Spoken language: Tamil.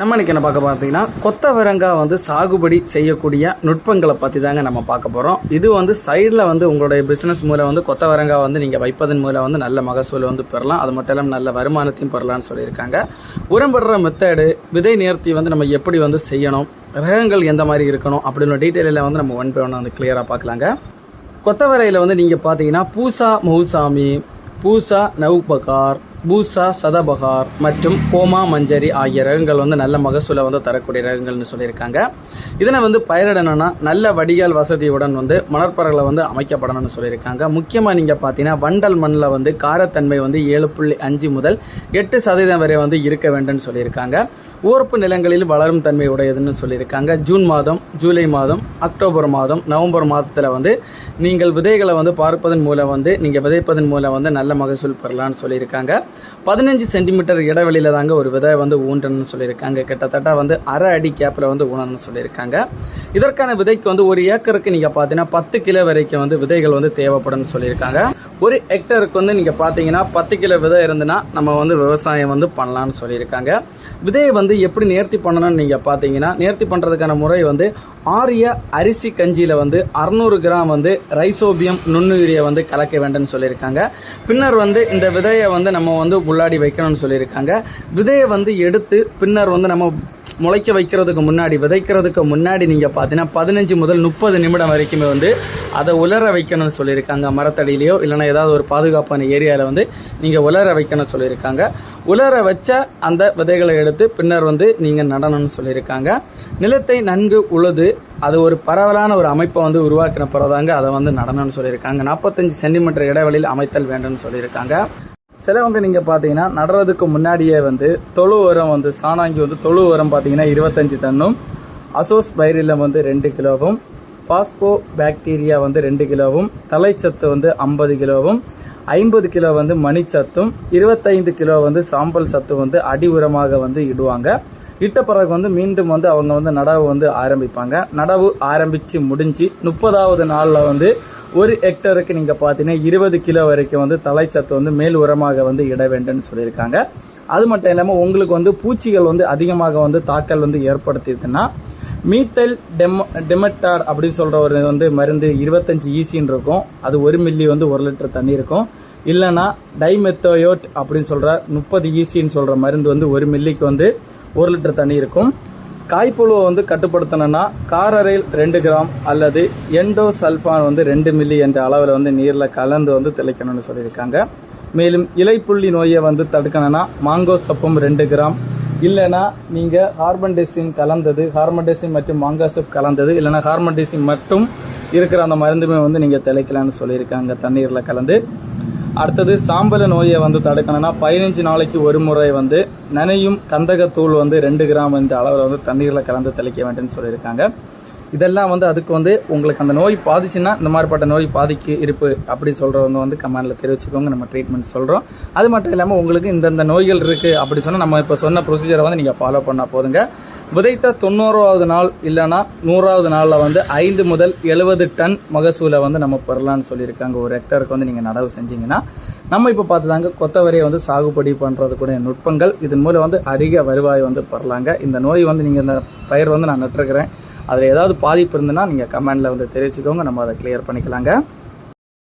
நம்ம இன்றைக்கி என்ன பார்க்க பார்த்தீங்கன்னா கொத்தவரங்காய் வந்து சாகுபடி செய்யக்கூடிய நுட்பங்களை பற்றி தாங்க நம்ம பார்க்க போகிறோம் இது வந்து சைடில் வந்து உங்களுடைய பிஸ்னஸ் மூலம் வந்து கொத்தவரங்காய் வந்து நீங்கள் வைப்பதன் மூலம் வந்து நல்ல மகசூல் வந்து பெறலாம். அது மட்டும் இல்லாமல் நல்ல வருமானத்தையும் பெறலாம்னு சொல்லியிருக்காங்க. உரம்படுற மெத்தடு விதை நேர்த்தி வந்து நம்ம எப்படி வந்து செய்யணும் ரகங்கள் எந்த மாதிரி இருக்கணும் அப்படின்னு டீட்டெயிலில் வந்து நம்ம ஒன் பை ஒன் வந்து கிளியராக பார்க்கலாங்க. கொத்தவரையில் வந்து நீங்கள் பார்த்தீங்கன்னா பூசா மௌசாமி பூசா நவ்பகார் பூசா சதபகார் மற்றும் கோமா மஞ்சரி ஆகிய ரகங்கள் வந்து நல்ல மகசூலை வந்து தரக்கூடிய ரகங்கள்னு சொல்லியிருக்காங்க. இதனை வந்து பயிரிடணும்னா நல்ல வடிகால் வசதியுடன் வந்து மணற்பரகளை வந்து அமைக்கப்படணும்னு சொல்லியிருக்காங்க. முக்கியமாக நீங்கள் பார்த்தீங்கன்னா வண்டல் மண்ணில் வந்து காரத்தன்மை வந்து ஏழு புள்ளி அஞ்சு முதல் எட்டு சதவீதம் வரை வந்து இருக்க வேண்டும்னு சொல்லியிருக்காங்க. ஊர்ப்பு நிலங்களில் வளரும் தன்மை உடையதுன்னு சொல்லியிருக்காங்க. ஜூன் மாதம் ஜூலை மாதம் அக்டோபர் மாதம் நவம்பர் மாதத்தில் வந்து நீங்கள் விதைகளை வந்து பார்ப்பதன் மூலம் வந்து நீங்கள் விதைப்பதன் மூலம் வந்து நல்ல மகசூல் பெறலாம்னு சொல்லியிருக்காங்க. பதினஞ்சு சென்டிமீட்டர் இடைவெளியில் தாங்க ஒரு விதை வந்து ஊன்றணும்னு சொல்லியிருக்காங்க. கிட்டத்தட்ட வந்து அரை அடி கேப்பில் வந்து ஊனணும்னு சொல்லியிருக்காங்க. இதற்கான விதைக்கு வந்து ஒரு ஏக்கருக்கு நீங்கள் பார்த்தீங்கன்னா பத்து கிலோ வரைக்கும் வந்து விதைகள் வந்து தேவைப்படும்னு சொல்லியிருக்காங்க. ஒரு ஹெக்டருக்கு வந்து நீங்கள் பார்த்தீங்கன்னா பத்து கிலோ விதை இருந்துன்னா நம்ம வந்து விவசாயம் வந்து பண்ணலாம்னு சொல்லியிருக்காங்க. விதையை வந்து எப்படி நேர்த்தி பண்ணணும்னு நீங்கள் பார்த்தீங்கன்னா நேர்த்தி பண்ணுறதுக்கான முறை வந்து ஆரிய அரிசி கஞ்சியில் வந்து அறுநூறு கிராம் வந்து ரைசோபியம் நுண்ணுயிரியை வந்து கலக்க வேண்டும்னு சொல்லியிருக்காங்க. பின்னர் வந்து இந்த விதையை வந்து நம்ம வந்து உள்ளாடி வைக்கணும்னு சொல்லியிருக்காங்க. விதையை வந்து எடுத்து பின்னர் வந்து நம்ம முளைக்க வைக்கிறதுக்கு முன்னாடி விதைக்கிறதுக்கு முன்னாடி நீங்கள் பார்த்தீங்கன்னா பதினஞ்சு முதல் முப்பது நிமிடம் வரைக்குமே வந்து அதை உலர வைக்கணும்னு சொல்லியிருக்காங்க. மரத்தடியிலையோ இல்லைன்னா ஏதாவது ஒரு பாதுகாப்பான ஏரியாவில் வந்து நீங்கள் உலர வைக்கணும்னு சொல்லியிருக்காங்க. உலர வச்ச அந்த விதைகளை எடுத்து பின்னர் வந்து நீங்கள் நடணும்னு சொல்லியிருக்காங்க. நிலத்தை நன்கு உழுது அது ஒரு பரவலான ஒரு அமைப்பை வந்து உருவாக்கின பிறதாங்க அதை வந்து நடணும்னு சொல்லியிருக்காங்க. நாற்பத்தஞ்சு சென்டிமீட்டர் இடைவெளியில் அமைத்தல் வேண்டும்னு சொல்லியிருக்காங்க. சிலவங்க நீங்கள் பார்த்தீங்கன்னா நடுறதுக்கு முன்னாடியே வந்து தொழு உரம் வந்து சாணாங்கி வந்து தொழு உரம் பார்த்தீங்கன்னா இருபத்தஞ்சி டன்னும் அசோஸ் பைரிலம் வந்து ரெண்டு கிலோவும் பாஸ்போ பாக்டீரியா வந்து ரெண்டு கிலோவும் தலைச்சத்து வந்து ஐம்பது கிலோவும் ஐம்பது கிலோ வந்து மணிச்சத்தும் இருபத்தைந்து கிலோ வந்து சாம்பல் சத்து வந்து அடி உரமாக வந்து இடுவாங்க. இட்ட பிறகு வந்து மீண்டும் வந்து அவங்க வந்து நடவு வந்து ஆரம்பிப்பாங்க. நடவு ஆரம்பித்து முடிஞ்சு முப்பதாவது நாளில் வந்து ஒரு ஹெக்டருக்கு நீங்கள் பார்த்தீங்கன்னா இருபது கிலோ வரைக்கும் வந்து தலைச்சத்து வந்து மேல் உரமாக வந்து இட வேண்டும்னு சொல்லியிருக்காங்க. அது மட்டும் இல்லாமல் உங்களுக்கு வந்து பூச்சிகள் வந்து அதிகமாக வந்து தாக்கல் வந்து ஏற்படுத்தியிருக்குன்னா மீத்தல் டெம் டெமட்டார் அப்படின்னு சொல்கிற ஒரு வந்து மருந்து இருபத்தஞ்சி ஈசின்னு இருக்கும். அது ஒரு மில்லி வந்து ஒரு லிட்டர் தண்ணி இருக்கும். இல்லைன்னா டைமெத்தோயோட் அப்படின்னு சொல்கிற முப்பது ஈசின்னு சொல்கிற மருந்து வந்து ஒரு மில்லிக்கு வந்து ஒரு லிட்டர் தண்ணி இருக்கும். காய்ப்புழுவை வந்து கட்டுப்படுத்தணும்னா காரரைல் ரெண்டு கிராம் அல்லது எண்டோ சல்ஃபான் வந்து ரெண்டு மில்லி என்ற அளவில் வந்து நீரில் கலந்து வந்து தெளிக்கணும்னு சொல்லியிருக்காங்க. மேலும் இலைப்புள்ளி நோயை வந்து தடுக்கணும்னா மாங்கோ சப்பம் ரெண்டு கிராம். இல்லைனா நீங்கள் ஹார்மன்டெசின் கலந்தது ஹார்மன்டெசின் மற்றும் மாங்காசப் கலந்தது இல்லைனா ஹார்மன்டெசின் மட்டும் இருக்கிற அந்த மருந்துமே வந்து நீங்கள் தெளிக்கலாம்னு சொல்லியிருக்காங்க தண்ணீரில் கலந்து. அடுத்தது சாம்பல நோயை வந்து தடுக்கணும்னா பதினஞ்சு நாளைக்கு ஒரு முறை வந்து நனையும் கந்தகத்தூள் வந்து ரெண்டு கிராம் என்ற அளவில் வந்து தண்ணீரில் கலந்து தெளிக்க வேண்டும்னு சொல்லியிருக்காங்க. இதெல்லாம் வந்து அதுக்கு வந்து உங்களுக்கு அந்த நோய் பாதிச்சுன்னா இந்த மாதிரிப்பட்ட நோய் பாதிக்கு இருப்பு அப்படி சொல்கிறவங்க வந்து கமெண்டில் தெரிவிச்சுக்கோங்க. நம்ம ட்ரீட்மெண்ட் சொல்கிறோம் அது மட்டும் இல்லாமல் உங்களுக்கு இந்தந்த நோய்கள் இருக்குது அப்படி சொன்னால் நம்ம இப்போ சொன்ன ப்ரொசீஜரை வந்து நீங்கள் ஃபாலோ பண்ணால் போதுங்க. விதைத்த தொண்ணூறாவது நாள் இல்லைன்னா நூறாவது நாளில் வந்து ஐந்து முதல் எழுபது டன் மகசூலை வந்து நம்ம பெறலான்னு சொல்லியிருக்காங்க. ஒரு ஹெக்டருக்கு வந்து நீங்கள் நடவு செஞ்சீங்கன்னா நம்ம இப்போ பார்த்துதாங்க கொத்தவரையை வந்து சாகுபடி பண்ணுறதுக்குடைய நுட்பங்கள் இதன் மூலம் வந்து அதிக வருவாய் வந்து பெறலாங்க. இந்த நோய் வந்து நீங்கள் இந்த பயிர் வந்து நான் நட்டுருக்கிறேன். அதில் ஏதாவது பாதிப்பு இருந்ததுன்னா நீங்கள் கமெண்டில் வந்து தெரிவிச்சுக்கோங்க. நம்ம அதை கிளியர் பண்ணிக்கலாங்க.